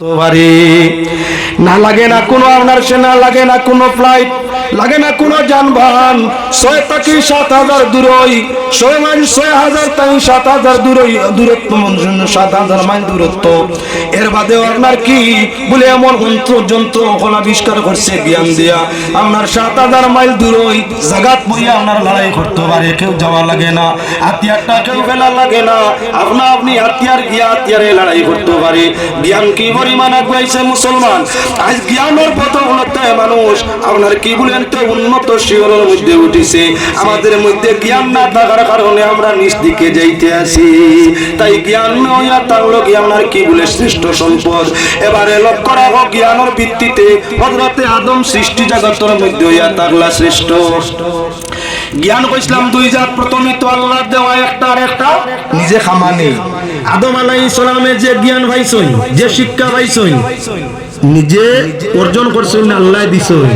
তো না লাগে না কোনো আপনার সেনা লাগে না কোনো ফ্লাইট লাগে না কোনো যানবাহন। ছয় থেকে সাত হাজার দূরই। ছয় মাইল, ছয় হাজার তাই সাত হাজার দূরই। দূরত্ব সাত হাজার মাইল দূরত্ব। এর আপনার কি? বলে এমন যন্ত্র যন্ত্র আবিষ্কার করছে জ্ঞান দিয়া। আপনার সাত হাজার মাইল দূরই। জাগাত বইয়া আপনার লড়াই করতে পারে, কেউ যাওয়া লাগে না। হাতিয়ারটা কেউ ফেলা লাগে না। আপনা আপনি হাতিয়ার গিয়া হাতিয়ারে লড়াই করতে পারে। জ্ঞান কি পরিমাণ আগুয়াইছে মুসলমান? আজ জ্ঞানের মানুষ আপনার কি বলেন তো উন্নত মধ্যে আমাদের মধ্যে জ্ঞান না থাকার কারণে আমরা নিচ দিকে যাইতে আসি তাই জ্ঞান তাহলে জ্ঞানের কি বলে শ্রেষ্ঠ সম্পদ? এবারে লক্ষ্য রাখো জ্ঞানের ভিত্তিতে হজরতে আদম সৃষ্টি জগতের মধ্যে তাগলা শ্রেষ্ঠ। জ্ঞান কইছিলাম দুই জাত, প্রথমে তো আল্লাহ দেওয়া একটা আর একটা নিজে খামানি। আদম আলাই ইসলামের যে জ্ঞান পাইছই, যে শিক্ষা পাইছই নিজে অর্জন করছেন না আল্লাহ দিছই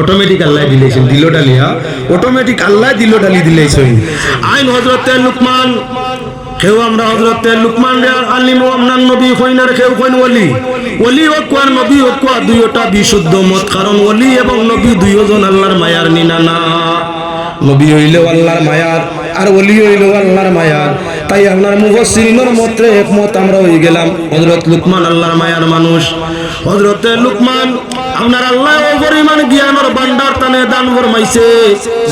অটোমেটিক আল্লাহ দিলেছেন দিল ডালিয়া অটোমেটিক আল্লাহ দিল ডালি দিলেছেন। আইন হজরতে লুকমান কেউ আমরা হজরতে লুকমান রে আলিম আপনার নবী হইনার কেউ হইন ওলি। ওলি ওকুয়ার নবী ওকুয়া দুইটা বিশুদ্ধ মত কারণ ওলি এবং নবী দুইজন আল্লাহর মায়ার নিনা না। নবী হইলেও আল্লাহর মায়ার আর ওলি হইলেও আল্লাহর মায়ার। তাই আপনার মুফসিরিনের মতে একমত, আমরা হয়ে গেলাম। হজরত লুকমান আল্লাহর মায়ার মানুষ। হজরতে লুকমান আপনার আল্লাহ পরিমাণ জ্ঞানের বান্ডার টানে দান ফরমাইছে।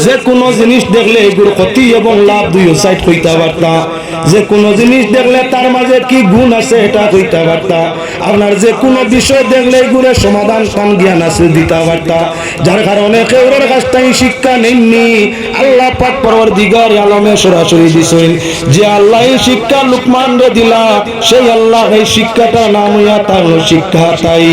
যে কোনো জিনিস দেখলে এগুলো ক্ষতি এবং লাভ দুই সাইড কইতে পারতা। যে কোনো জিনিস দেখলে তার মাঝে কি গুণ আছে এটা কইতে পারতা আপনার যে কোনো বিষয় দেখলে এগুলো সমাধান কান জ্ঞান আছে দিতে পারতা যার কারণে কেউরের কাছ থেকে শিক্ষা নেননি। আল্লাহ পাক পরবর দিগার আলমে সরাসরি দিছেন, যে আল্লাহ এই শিক্ষা লুকমান রে দিলা সেই আল্লাহ এই শিক্ষাটা নাম হইয়া তার শিক্ষা তাই।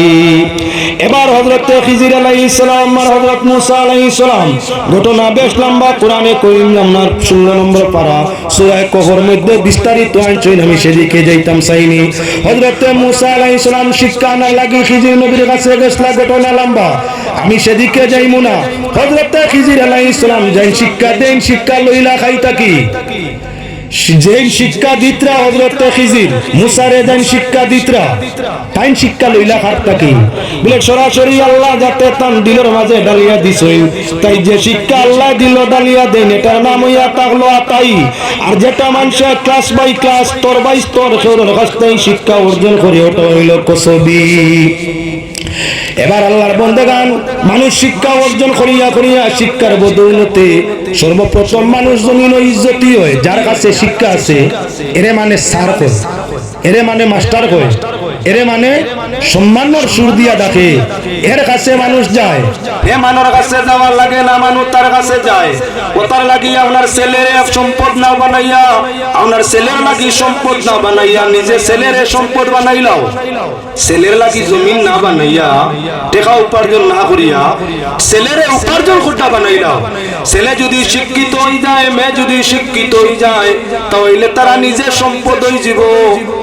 এবার হজরত খিজির আলাইহিস সালাম আর হজরত মুসা আলাইহিস সালাম, ঘটনা বেশ লম্বা, কোরআনে করিম আপনার ষোলো নম্বর পারা সুরায় কহর মধ্যে বিস্তারিত আনছেন আমি সেদিকে যাইতাম চাইনি। হজরত মুসা আলাই ইসলাম শিক্ষা না লাগি খিজির নবীর কাছে গেছলা, ঘটনা লম্বা। আমি সেদিকে যাইমু না। হজরত খিজির আলাই ইসলাম যাই শিক্ষা দেন, শিক্ষা লইলা খাই থাকি যেই শিক্ষা দিতরা হজরত খিজির মুসারে দেন শিক্ষা দিতরা। তাইন শিক্ষা লইলা খার থাকি বলে সরাসরি আল্লাহ যাতে তান দিলর মাঝে ডালিয়া দিছই। তাই যে শিক্ষা আল্লাহ দিল ডালিয়া দেন, এটার নাম হইয়া তাকলো আতাই। আর যেটা মানুষে ক্লাস বাই ক্লাস স্তর বাই স্তর সেওর কাছ শিক্ষা অর্জন করে ওটা হইল কসবি। এবার আল্লাহর বন্দেগান, মানুষ শিক্ষা অর্জন করিয়া করিয়া শিক্ষার বদৌলতে সর্বপ্রথম মানুষ জমিন ইজ্জতি হয়, যার কাছে শিক্ষা আছে, এরে মানে সার কয়, এরে মানে মাস্টার কয়, এরে মানে সম্মানের সুর দিয়া ডাকে, এর কাছে মানুষ যায়। এ মানুষ কাছে যাওয়ার লাগে না মানুষ তার কাছে যায়। ও তার লাগি আপনার ছেলের সম্পদ না বানাইয়া, আপনার ছেলের লাগি সম্পদ না বানাইয়া, নিজে ছেলের সম্পদ বানাইলাও। ছেলের লাগি জমিন না বানাইয়া, টেকা উপার্জন না করিয়া, ছেলের উপার্জন ছেলে যদি শিক্ষিত যায়, মেয়ে যদি শিক্ষিত যায় তাহলে তারা সম্পদ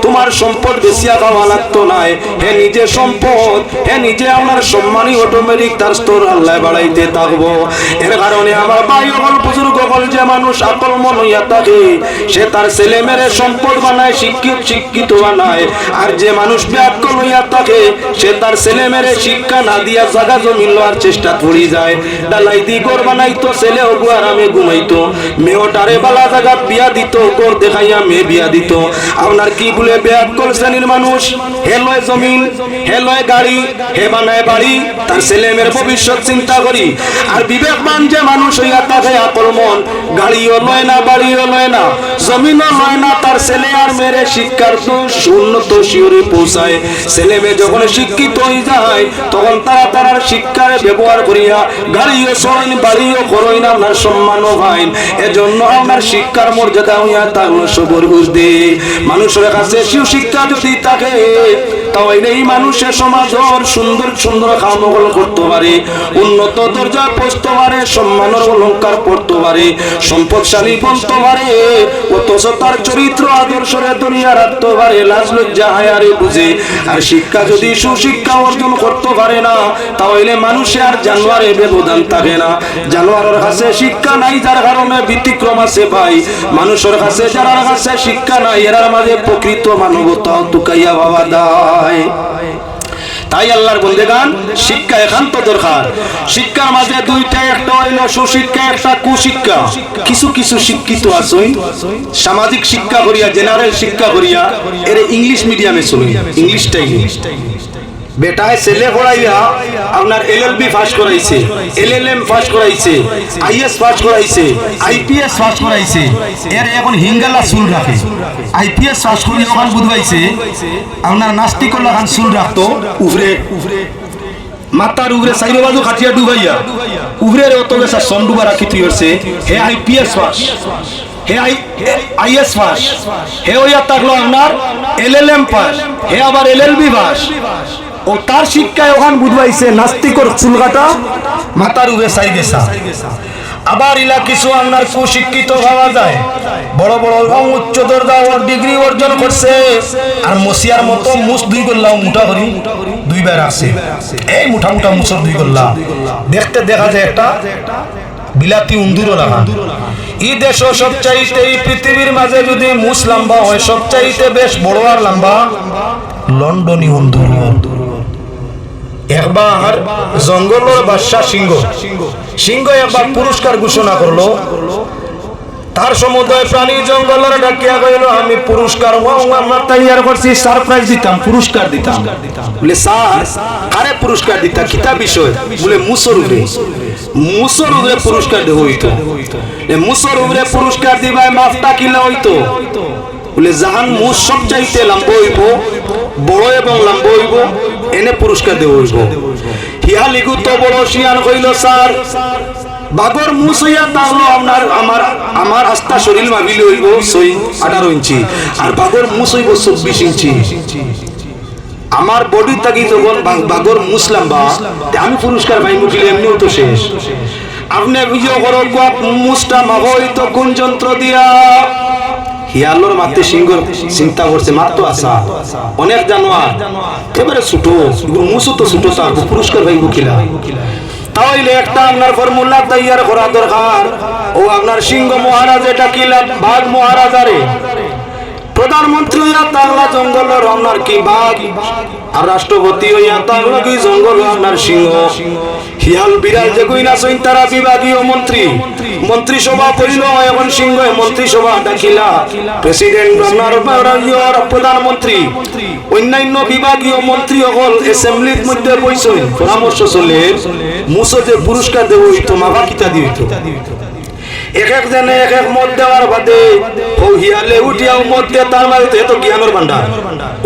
তোমার সম্পদ নাই। হে নিজে সম্পদ, হে নিজে আমার সম্মানী অটোমেটিক তার স্তর আল্লাহ বাড়াইতে থাকব। এর কারণে আমার ভাই বুজুর্গ যে মানুষ আকল মন হইয়া থাকে, সে তার ছেলে মেরে সম্পদ বানায়, শিক্ষিত শিক্ষিত বানায় আর যে মানুষ ব্যাকল হইয়া থাকে, সে তার ছেলে মেরে শিক্ষা না দিয়া জাগা জমিন লওয়ার চেষ্টা করি যায়। ডালাই দি গর বানাইতো, ছেলে ওগু আরামে ঘুমাইতো। মেয়েটারে বালা জায়গা বিয়া দিত, গর দেখাইয়া মেয়ে বিয়া দিত। আপনার কি বলে ব্যাকল শ্রেণির মানুষ? হে লয় জমিন, হে লয় গাড়ি, হে বানায় বাড়ি, তার ছেলে মেয়ের ভবিষ্যৎ চিন্তা করি। আর বিবেকমান যে মানুষ হইয়া থাকে, আকল মন, গাড়িও লয় না, বাড়িও লয় না, জমিনও লয় না, তার ছেলে আর মেয়ের শিক্ষার উন্নত শিওরে পৌঁছায়। ছেলে মেয়ে যখন শিক্ষিত হয়ে যায়, তখন তারা তার শিক্ষার ব্যবহার করিয়া গাড়িও সইন বাড়িও করইন আপনার সম্মানও ভাইন। এজন্য আপনার শিক্ষার মর্যাদা হইয়া থাকল সবর বুঝতে মানুষের কাছে শিশু শিক্ষা যদি থাকে শিক্ষা যদি সুশিক্ষা অর্জন করতে পারে না, তাহলে মানুষে আর জানোয়ারে ব্যবধান থাকে না। জানোয়ারের কাছে শিক্ষা নাই, যার কারণে ব্যতিক্রম আছে ভাই। মানুষের কাছে যারা কাছে শিক্ষা নাই, এরার মাঝে প্রকৃত মানবতা তুকাইয়া বাবা তাই আল্লাহর বন্দেগান, শিক্ষা একান্ত দরকার। শিক্ষার মাঝে দুইটা, একটা হইল সুশিক্ষা, একটা কুশিক্ষা। কিছু কিছু শিক্ষিত আছে সামাজিক শিক্ষা করিয়া জেনারেল শিক্ষা করিয়া, এর ইংলিশ মিডিয়ামে শুনুন ইংলিশটাই বেটায় ছেলে পড়াইয়া আপনার এলএলবি পাস করাইছে, এলএলএম পাস করাইছে, আইএস পাস করাইছে, আইপিএস পাস করাইছে, এর এখন হিঙ্গালা চুল রাখে। আইপিএস পাস করি ওখান বুধবাইছে, আপনার নাস্তিক লাগান চুল রাখতো উভরে মাতার উগরে সাইরো বাজু খাটিয়া ডুবাইয়া উগরে অত গেছা সন ডুবা রাখি তুই হচ্ছে, হে আইপিএস পাস, হে আই আইএস পাস, হে ওইয়া থাকল আপনার এলএলএম পাস, হে আবার এলএলবি পাস। ও তার শিক্ষায় ওখান বুঝবাইছে নাস্তিকর চুলকাটা। মাতার উবে সাই গেছা। আবার ইলা কিছু আপনার সুশিক্ষিত হওয়া যায়। বড় বড় এবং উচ্চ দরদাওয়ার ডিগ্রি অর্জন করছে। আর মসিয়ার মতো মুস দুই করলাম মুঠা করি দুইবার আছে। এই মুঠা মুঠা মুসর দুই করলাম দেখতে দেখা যায় একটা বিলাতি উন্দুরও লাগা ই দেশ সবচাইতে এই পৃথিবীর মাঝে যদি মুস লম্বা হয়, সবচাইতে বেশ বড় আর লম্বা লন্ডনী উন্দুর। একবার জঙ্গলের বাদশাহ সিংহ সিংহ একবার পুরস্কার ঘোষণা করল। তার সমুদয় প্রাণী জঙ্গলের ডাকিয়া আমি পুরস্কার আমরা করছি, সারপ্রাইজ দিতাম, পুরস্কার দিতাম। বলে, স্যার কারে পুরস্কার কিতা বিষয়? বলে, মুসর মুসর পুরস্কার দেব হইতো। মুসর পুরস্কার দিবাই মাফটা কিলা হইতো। বলে, জাহান মুস সব চাইতে লাম্ব হইব বড় এবং লাম্ব হইব এনে পুরস্কার দেব হইব হিয়া লিগু তো বড় শিয়ান কইল, স্যার, বাগর মুস হইয়া তাহলে আপনার, আমার আমার আস্থা শরীর মাবিলে হইব সই আঠারো ইঞ্চি, আর বাগর মুস হইব চব্বিশ ইঞ্চি। আমার বডি থাকি যখন বাগর মুসলাম বা আমি পুরস্কার পাই মুখিলে এমনিও তো শেষ। আপনি অভিযোগ করো মুসটা মাবই তো কোন যন্ত্র দিয়া? হিয়ালোর মাতে সিংহ চিন্তা করছে মাত্র আসা অনেক জানোয়ার, এবারে ছুটো মুসু তো ছুটো তার পুরস্কার ভাই বুকিলা তাইলে একটা আপনার ফর্মুলা তৈয়ার করা দরকার। ও আপনার সিংহ মহারাজ, এটা কিলা বাঘ মহারাজারে। প্রধানমন্ত্রী হইয়া তাহলা জঙ্গলের আপনার কি বাঘ আর রাষ্ট্রপতি কি জঙ্গল আপনার সিংহ। হিয়াল বিড়াল যে কই না তারা বিভাগীয় মন্ত্রী। মন্ত্রিসভা করিল এখন সিংহ মন্ত্রিসভা ডাকিলা প্রেসিডেন্ট ইয়র প্রধানমন্ত্রী। অন্যান্য বিভাগীয় মন্ত্রী সকল অ্যাসেম্বলির মধ্যে বইসই পরামর্শ চলে, মুসো যে পুরস্কার দেব হইতো কিতা দিত? এক এক জনে এক এক মত দেওয়ার বাদে হিয়ালে উঠিয়াও মত দে তার মানে এত জ্ঞানের ভান্ডার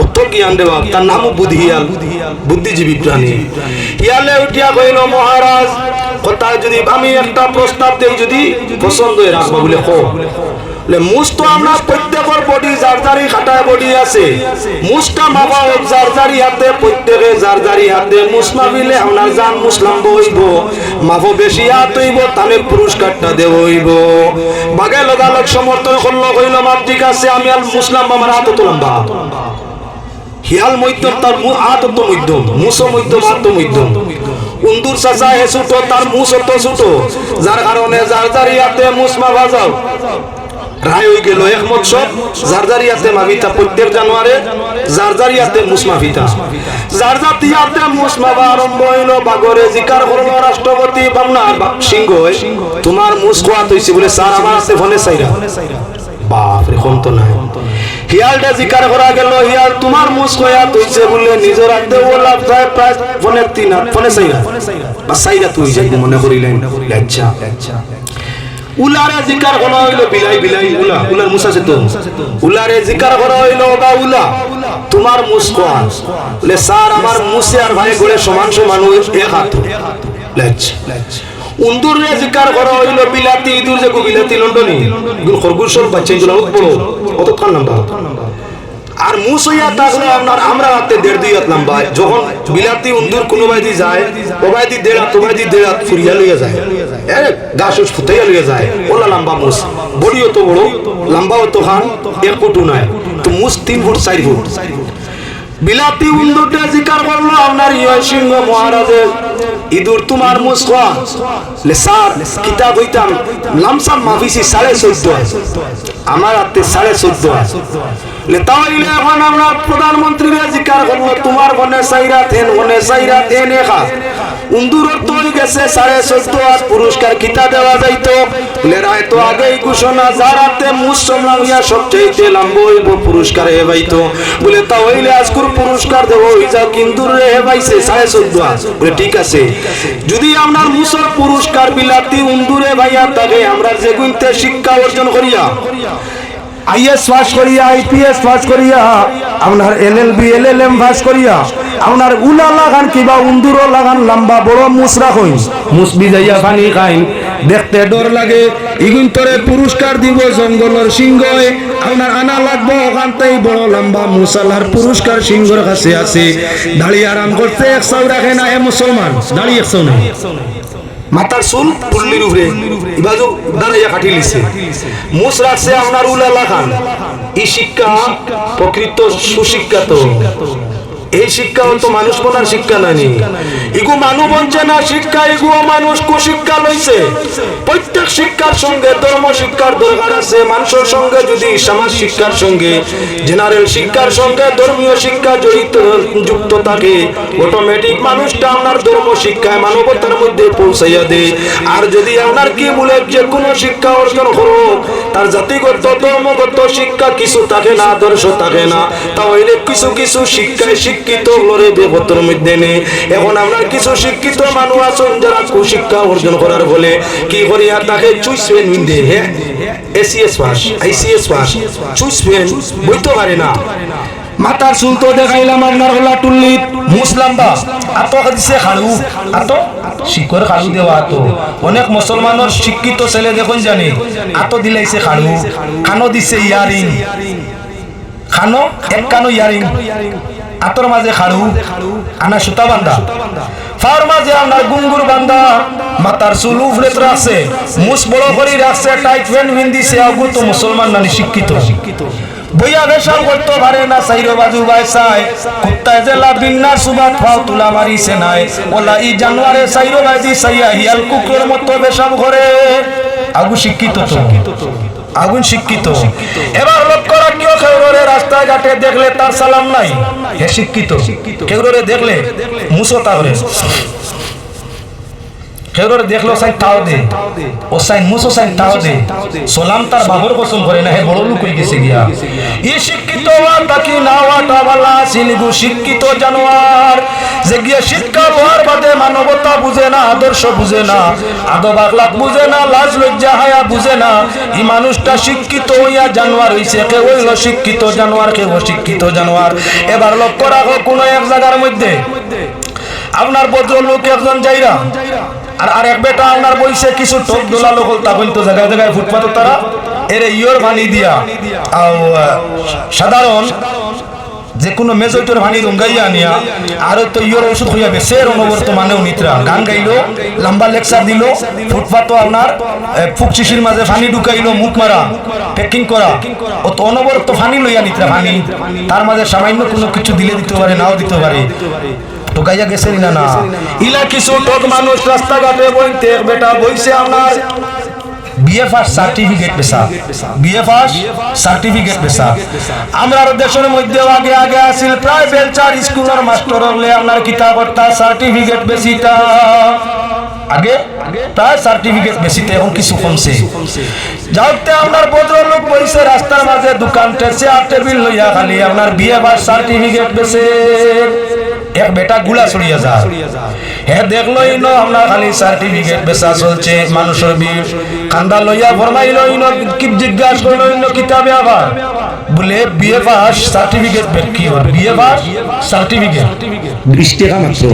অত জ্ঞান দেওয়া তার নামও বুদ্ধিয়াল বুদ্ধিজীবী প্রাণী। হিয়ালে উঠিয়া কইল, মহারাজ কথা যদি আমি একটা প্রস্তাব দেই, যদি পছন্দ রাখব বলে কো বলে মুস তো আমরা প্রত্যেকের বডি জারজারি খাটায় বডি আছে। মুসটা হোক জারজারি হাতে প্রত্যেকে জারজারি হাতে। মুস মাবিলে আপনার জান মুসলাম বইব মাফো বেশি হাত হইব তাহলে পুরস্কারটা দেব হইব। বাগে লগালগ সমর্থন করল কইল মাপ ঠিক আছে, আমি আর মুসলাম আমার হাত তোলাম বা হিয়াল মধ্যম তার হাত তো মধ্যম মুসো মধ্যম হাত তো মধ্যম। উন্দুর চাচা হে ছুটো তার মুস অত ছুটো যার কারণে যার জারি হাতে মুসমা বাজাও রায় হয়ে গেল একমত সব। জারজারিয়াতে মাভিতা প্রত্যেক জানুয়ারে, জারজারিয়াতে মুসমাভিতা জারজাতিয়াতে মুসমাভা আরম্ভ হইল বাগরে, জিকার করল রাষ্ট্রপতি বামনা সিংহ তোমার মুস খোয়াত হইছে বলে স্যার আমার আছে ফোনে সাইরা বাপ রে তো নাই। হিয়ালটা জিকার করা গেল, হিয়াল তোমার মুস খোয়াত হইছে বলে নিজের হাতে ওলা প্রায় প্রায় ফোনে তিন হাত, ফোনে সাইরা বা সাইরা তুই যাই মনে করিলেন। লজ্জা। উলারে জিকার করা হইল বিলাই বিলাই উলা। উলার মুসা সেতু। উলারে জিকার করা হইল বা উলা। তোমার মুস কোয়ান বলে, স্যার, আমার মুসে আর ভাই গড়ে সমান সমান এক হাত। উন্দুর রে জিকার করা হইল বিলাতি, ইদুর যে বিলাতি লন্ডনি। গুল খরগোশের বাচ্চা গুলো বড়। অত খান নাম্বার? আর মুস হইয়া থাকলে আপনার আমরা হাতে দেড় দুই হাত লম্বা যখন বিলাতি উন্দুর কোনো বাইদি যায়, ও বাইদি দেড় হাত ও বাইদি দেড় হাত ফুরিয়া লইয়া যায়। এ গাছ ফুটাইয়া লইয়া যায়। ওলা লম্বা মুস। বডিও তো বড়, লম্বাও তো খান এক ফুটু নাই। তো মুস তিন ফুট, চার ফুট। বিলাতি উন্দুরটা জিকার করল আপনার ইয় সিংহ মহারাজের ইদুর তোমার মুস লে স্যার, কিতাব হইতাম। লামসাম মাফিসি সাড়ে চোদ্দ। আমার আত্মীয় সাড়ে চোদ্দ তাহলে এখন আমরা প্রধানমন্ত্রীরা জিকার করল তোমার বনে সাইরা থেন বনে সাইরা থেন এখা উন্দুরত গেছে সাড়ে চোদ্দ আর পুরস্কার কিতা দেওয়া যাইতো? বলে রায় তো আগেই ঘোষণা যারাতে মুসলমান ইয়া সবচেয়ে লাম্ব পুরস্কার হে ভাইতো বলে, তা হইলে আজকুর পুরস্কার দেবো, ওই যা কিন্তু রে হে ভাইছে সাড়ে চোদ্দ বলে, ঠিক আছে। যদি আপনার মুসল পুরস্কার বিলাতি, উন্দুরে ভাইয়া তাকে আমরা যে গুনতে শিক্ষা অর্জন করিয়া আইএস পাস করিয়া, আইপিএস পাস করিয়া, আপনার L L B L L M pass করিয়া, আপনার উলা লাগান কিবা উন্দুর লাগান, লম্বা বড় মুসরা হইন মুসবি যাইয়া পানি খাইন। দেখতে ডর লাগে। ইগুন তরে পুরস্কার দিব জঙ্গলের সিংহে আপনার আনা লাগবো ওখানতেই বড় লম্বা মুসালার পুরস্কার সিংহর কাছে আছে। দাঁড়িয়ে আরাম করতে একশো রাখে না, এ মুসলমান দাঁড়িয়ে একশো নেই। মাথার চুল পুল্লির উপরে। ইবাজু দাঁড়াইয়া কাটি লিছে। মুস রাখছে আপনার উলালা খান। এই শিক্ষা প্রকৃত সুশিক্ষা তো এই শিক্ষা অন্ত মানুষ বলার শিক্ষা নানি ইগু মানু বলছে না শিক্ষা ইগুও মানুষ কুশিক্ষা লইছে। প্রত্যেক শিক্ষার সঙ্গে, ধর্ম শিক্ষার দরকার আছে। মানুষের সঙ্গে যদি সমাজ শিক্ষার সঙ্গে, জেনারেল শিক্ষার সঙ্গে, ধর্মীয় শিক্ষা জড়িত, যুক্ত থাকে অটোমেটিক মানুষটা আপনার ধর্ম শিক্ষায়, মানবতার মধ্যে পৌঁছাইয়া দেয়। আর যদি আপনার কি বলে, যে কোনো শিক্ষা অর্জন করো, তার জাতিগত, ধর্মগত শিক্ষা কিছু থাকে না, আদর্শ থাকে না। তাহলে কিছু কিছু শিক্ষায় শিক্ষিত লড়ে দেবতর মধ্যে নেই এখন আমরা কিছু শিক্ষিত মানুষ আছেন যারা কুশিক্ষা অর্জন করার ফলে কি করিয়া তাকে চুইসবেন মিন্দে হ্যাঁ এসিএস পাস আইসিএস পাস। চুইসবেন বইতে পারে না। মাতার চুল তো দেখাইলাম আপনার হলা টুল্লি মুসলাম্বা আতো দিছে খাড়ু। আতো? শিকর খাড়ু দেওয়া আতো। অনেক মুসলমানের শিক্ষিত ছেলে দেখুন জানি, আতো দিলাইছে খাড়ু। খানো দিছে ইয়ারিং খানো? এক কানো ইয়ারিং আতর মাঝে খাড়ু, আনা সুতা বান্ধা। ফার মাঝে আপনার গুঙ্গুর বান্ধা। মাতার চুল উফরে রাখছে মুস বড় করে রাখছে, টাইট প্যান্ট বিন্দিছে আগু তো মুসলমান নানি শিক্ষিত। বইয়া বেশাল করতে পারে না সাইরো বাজু বাই সাই। কুত্তায় জেলা বিন্নার সুবাত ফাও তুলা মারিছে নাই। ওলা ই জানুয়ারে সাইরো বাজি সাইয়া হিয়াল কুকুরের মতো বেশাম করে আগু শিক্ষিত তো। আগুন শিক্ষিত। এবার লক্ষ্য রাখিও খেউরে রাস্তাঘাটে দেখলে তার সালাম নাই। হে শিক্ষিত কেউ দেখলে মুসো তাহলে। খেউরে দেখল সাইন তাও দে। ও সাইন মুসো সাইন তাও দে। সালাম তার বাবর কসম করে না, হে বড় লোক হয়ে গেছে গিয়া। ই শিক্ষিত তাকি না ওয়া টাওয়ালা সিলগু শিক্ষিত জানোয়ার। যে গিয়ে শিক্ষা হওয়ার বাদে মানবতা বুঝে না, আদর্শ বুঝে না, আদব আখলাক বুঝে না, লাজ লজ্জা হায়া বুঝে না। এই মানুষটা শিক্ষিত হইয়া জানোয়ার হইছে, কে হইল শিক্ষিত জানোয়ার, কে অশিক্ষিত জানোয়ার। এবার লক্ষ্য রাখো কোনো এক জায়গার মধ্যে। আপনার ভদ্রলোক একজন যাইরা আর আর এক বেটা আপনার বইছে কিছু টোপ দোলা লোক তা বলতো জায়গায় জায়গায় ফুটপাত তারা। এর ইয়র ভানি দিয়া। সাধারণ যে কোনো মেজরিটির ভানি রঙ্গাইয়া আনিয়া আর তো ইয়র ওষুধ হইয়া বেছে বর্তমানে নিত্রা। গান গাইলো লম্বা লেকচার দিল ফুটপাতও আপনার ফুক শিশির মাঝে ফানি ঢুকাইলো মুখ মারা প্যাকিং করা। ও তো অনবরত ফানি লইয়া নিত্রা ফানি তার মাঝে সামান্য কোনো কিছু দিলে দিতে পারে নাও দিতে পারে। টোকাইয়া গেছে না না। ইলা কিছু টোক মানুষ রাস্তাঘাটে বইতে বেটা বইছে আপনার। বিএফআর সার্টিফিকেট পেশা। বিএফআর সার্টিফিকেট পেশা। আমরা দেশের মধ্যে আগে আগে আসিল প্রায় বেলচার স্কুলের মাস্টার হলে আপনার কিতাব সার্টিফিকেট বেশিটা। আগে? প্রায় সার্টিফিকেট বেশিতে এখন কিছু কমছে। যাওতে আপনার ভদ্রলোক বইছে রাস্তার মাঝে দোকান টেসে আর টেবিল লইয়া খালি আপনার বার সার্টিফিকেট বেছে। এক বেটা গুলা ছড়িয়া যা। হে, দেখল ইনো আপনার খালি সার্টিফিকেট বেচা চলছে, মানুষের বিয়ে কান্দা লইয়া ফরমাইল ইনো কি জিজ্ঞাসা করল ইনো কিতাবে আবার? বলে, বিয়ে পাস সার্টিফিকেট কি হল বিয়ে পাস সার্টিফিকেট বিশ টাকা মাত্র।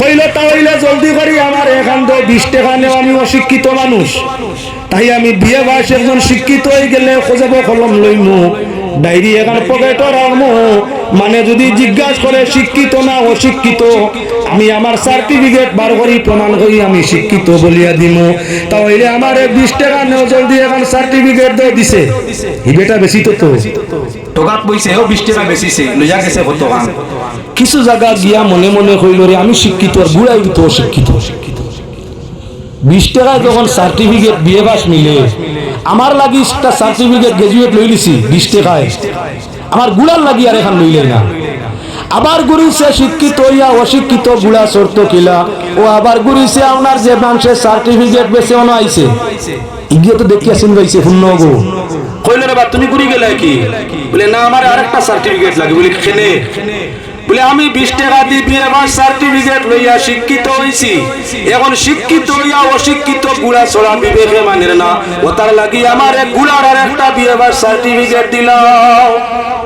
কইলে, তাহলে জলদি করি, আমার এখান তো বিশ টাকা নেও আমি অশিক্ষিত মানুষ। তাই আমি বিয়ে বাস একজন শিক্ষিত হয়ে গেলে খোঁজাব, কলম লইমু। ডায়েরি এখানে পকেটও রাখব মানে যদি জিজ্ঞাসা করে শিক্ষিত না অশিক্ষিত, আমি আমার সার্টিফিকেট বার করি, প্রমাণ করি, আমি শিক্ষিত বলিয়া দিমু। তাহলে আমার বিশ টাকা নেও জলদি এখন সার্টিফিকেট দিয়ে দিছে। ই বেটা বেশি তো তো। টকাত ও বিশ টাকা বেশিছে লইয়া গেছে কত কিছু জায়গা গিয়া মনে মনে কইল রে আমি শিক্ষিত, আর বুড়াই তো অশিক্ষিত। বিশ টাকায় যখন সার্টিফিকেট বিয়ে বাস মিলে আমার লাগি একটা সার্টিফিকেট গ্রাজুয়েট লই লিছি, বিশ টাকায়। আমার গুড়ার লাগি আর এখন লইলে না। আবার গুরিছে শিক্ষিত হইয়া অশিক্ষিত গুড়া শর্ত কিলা। ও আবার গুরিছে আপনার যে মানুষের সার্টিফিকেট বেছে অন আইছে ইগিয়ে তো দেখিয়া শুন পাইছে শূন্য গো। কইলে রে বা তুমি গুড়ি গেলে কি? বলে, না, আমার আরেকটা সার্টিফিকেট লাগে। বলি, খেনে। বলে, আমি বিশ টাকা দিয়ে বিয়ে আমার সার্টিফিকেট লইয়া শিক্ষিত হইছি। এখন শিক্ষিত হইয়া অশিক্ষিত গুড়া ছড়া বিবেকে মানের না। ও তার লাগি আমার এক গুড়ার আর একটা বিয়ে সার্টিফিকেট দিলাম।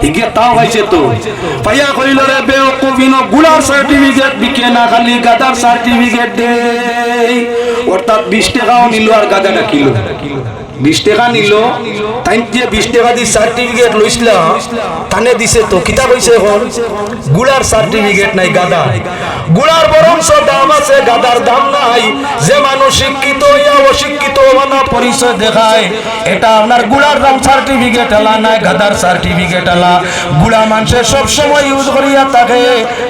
হিগে তাও হয়েছে তো। পাইয়া কইল রে বেওকুফিন গুড়ার সার্টিফিকেট বিকে না যে বিশ টাকা দিয়ে সার্টিফিকেট লইছিল, তানে দিছে তো, কিতাব হইছে এখন গুড়ার সার্টিফিকেট নাই গাদা। গুড়ার বরংশ দাম আছে, গাদার দাম নাই। যে মানুষ শিক্ষিত ইয়া অশিক্ষিত মানা পরিচয় দেখায়, এটা আপনার গুড়ার দাম সার্টিফিকেট নাই গাদার সার্টিফিকেট গুড়া মানুষের সব সময় ইউজ করিয়া থাকে,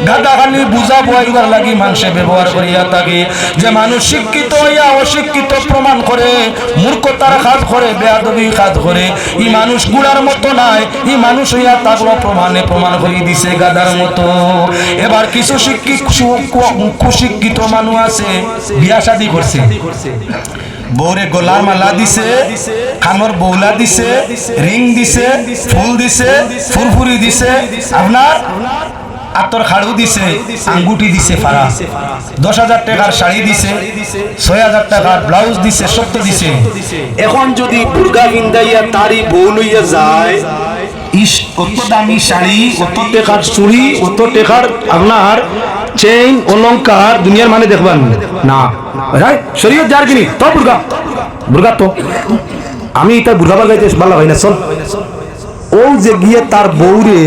গাদা খালি বুঝা বইবার লাগি মানুষে ব্যবহার করিয়া থাকে। যে মানুষ শিক্ষিত ইয়া অশিক্ষিত প্রমাণ করে, মূর্খতার কাজ করে, বেয়াদবি কাজ করে, ই মানুষ গুড়ার মতো নাই, ই মানুষ হইয়া তাগলো প্রমাণে প্রমাণ করে দিছে গাদার মতো। এবার কিছু শিক্ষিত কুশিক্ষিত মানুষ আছে? বিয়া শাদি করছে। বৌরে গোলার মালা দিছে খানোর বৌলা দিছে, রিং দিছে, ফুল দিছে, ফুরফুরি দিছে, আপনার আতর খাড়ু দিছে আঙ্গুটি দিছে ফারা দশ হাজার টাকার শাড়ি দিছে, ছয় হাজার টাকার ব্লাউজ দিছে, সত্য দিছে। এখন যদি দুর্গা বিন্দাইয়া তারি বউ লইয়া যায় অত দামি শাড়ি অত টাকার চুড়ি অত টাকার আপনার চেইন অলংকার, দুনিয়ার মানে দেখবেন। না। শরীয়ত যার কিনি, তো বুর্গা। বুর্গা তো। আমি এটা বুর্গা বাগাইতে ভালো হয় না, চল। ও যে গিয়ে তার বউরে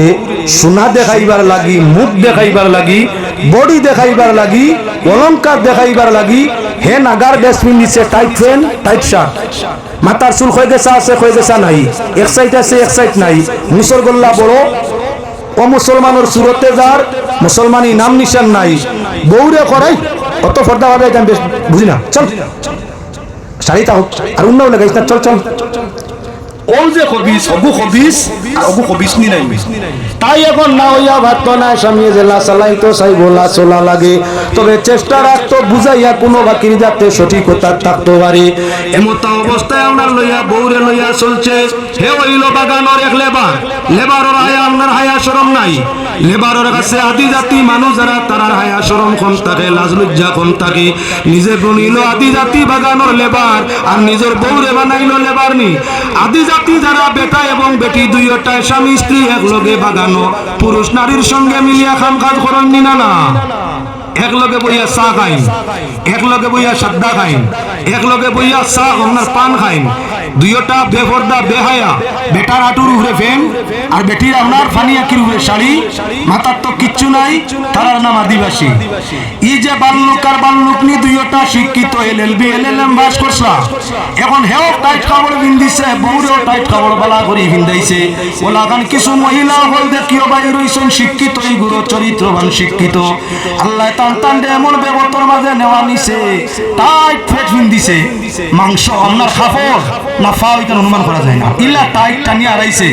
সোনা দেখাইবার লাগি, মুখ দেখাইবার লাগি, বডি দেখাইবার লাগি, অলংকার দেখাইবার লাগি হে নাগার বেসমিন নিচে টাইট ফ্যান টাইট শার্ট মাথার চুল হয়ে গেছা আছে হয়ে গেছা নাই। এক সাইড আছে, এক সাইড নাই। মুসর গোল্লা বড়। ও মুসলমানের সুরতে যার মুসলমানি নাম নিশান নাই। বউরে করাই অত ফর্দা ভাবে বুঝি না? চল। শাড়ি তাও আর লাগাইস না? চল চল। ওল যে খবিস অগু খবিস, আর অগু খবিস নি নাই। তাই এখন না হইয়া ভাত না, স্বামী জেলা চালাই তো চাই বলা চলা লাগে। তবে চেষ্টা রাখতো, বুঝাইয়া কোনো বাকির যাতে সঠিক কথা থাকতে পারে। এমত অবস্থায় আপনার লইয়া, বউরে লইয়া চলছে। হে হইল বাগানোর এক লেবার। লেবারের হায়া আপনার হায়া শরম নাই। লেবারের কাছে আদি জাতি মানুষ যারা, তারার হায়া শরম কম থাকে লাজ লজ্জা কম থাকে। নিজে বনিল আদি জাতি বাগানোর লেবার, আর নিজের বউরে বানাইলো লেবার নি। আদি জাতি যারা বেটা এবং বেটি দুইটায় স্বামী স্ত্রী এক লগে বাগানো, পুরুষ নারীর সঙ্গে মিলিয়া খাম কাজ করেন নি না না এক লগে বইয়া চা খাইন একলগে বইয়া সাদ্দা খাইন একলগে বইয়া চা আপনার পান খাইন দুইটা বেফর্দা, বেহায়া। বেটার আটুর উপরে ফেন আর বেটির আপনার ফানি আকির উপরে শাড়ি। মাথার তো কিচ্ছু নাই, তারার নাম আদিবাসী। ই যে বাল্লুক আর বাল্লুকনি দুইটা শিক্ষিত এল L B, L L M বাস করছা। এখন হেও টাইট কাপড় পিন্ধিছে, বউরেও টাইট কাপড় বালা করে পিন্ধাইছে। ওলা গান, কিছু মহিলা হল দেখিও বাই রইছেন শিক্ষিত, এই গুরু চরিত্রবান শিক্ষিত। আল্লাহ টান দিয়ে এমন ব্যবতার মাঝে নেওয়া নিছে, টাইট ফেট পিন্ধিছে। মাংস, আপনার খাপড় না অনুমান করা যায় না। ইল্লা টাইট টানি আড়াইছে।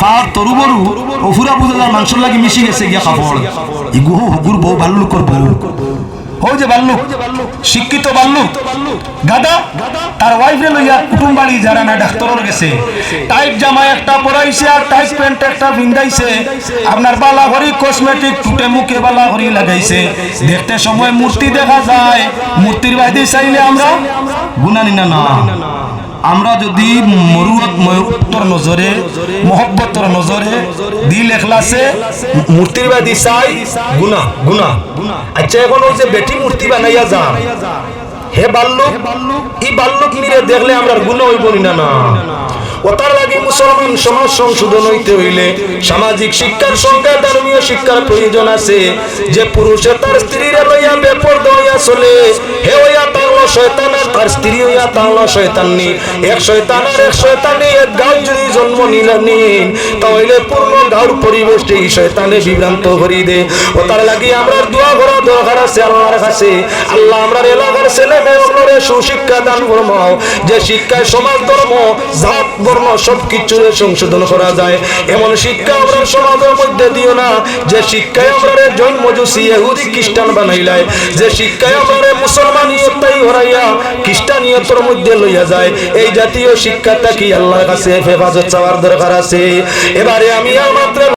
ফার অফুরা বুঝে যার মাংসর লাগি মিশি গেছে গিয়া হুগুর বউ হো যে বাল্লুক, শিক্ষিত বাল্লুক। গাদা, তার লইয়া কুটুম বাড়ি যারা না গেছে। টাইট জামা একটা পরাইছে আর টাইট প্যান্ট একটা ভিন্দাইছে আপনার বালা ভরি কসমেটিক টুটে মুখে বালা ভরি লাগাইছে। দেখতে সময় মূর্তি দেখা যায়। মূর্তির বাইরে চাইলে আমরা গুনানি না না। আমরা যদি মরুয়ত নজরে, মহব্বতর নজরে দিল এখলাসে মূর্তির বাদি চাই গুনা গুনা আচ্ছা এখন ওই যে বেটি মূর্তি বানাইয়া যা হে বাল্লুক ই বাল্লুক নিয়ে দেখলে আমরা গুণ হইব না না ওটার লাগে মুসলমান সমাজ সংশোধন হইতে হইলে সামাজিক শিক্ষার সঙ্গে ধর্মীয় শিক্ষার প্রয়োজন আছে। যে পুরুষে তার স্ত্রীরা লইয়া বেপর হইয়া চলে, হে শয়তান তার স্ত্রী হইয়া তা হলো শয়তান নি। এক শয়তান আর এক শয়তানে এক গাঁও যদি জন্ম নিলেন তাহলে পূর্ণ গাঁর এই শয়তানে বিভ্রান্ত করি দে। ও তার লাগি আমরা দোয়া করা দরকার আছে, আল্লাহর কাছে। আল্লাহ আমরা এলাকার ছেলে মেয়েগুলোরে সুশিক্ষা দান ফরমাও। যে শিক্ষায় সমাজ ধর্ম, জাত, বর্ণ সব কিছু সংশোধন করা যায়। এমন শিক্ষা আমরা সমাজের মধ্যে দিও না। যে শিক্ষায় আমরা জন্ম ইহুদি খ্রিস্টান বানাইলাই যে শিক্ষায় আমরা মুসলমানিয়তাই হরাইয়া খ্রিস্টানিয়তর মধ্যে লইয়া যায়। এই জাতীয় শিক্ষাটা কি আল্লাহর কাছে হেফাজত চাওয়ার দরকার আছে? এবারে আমি আমার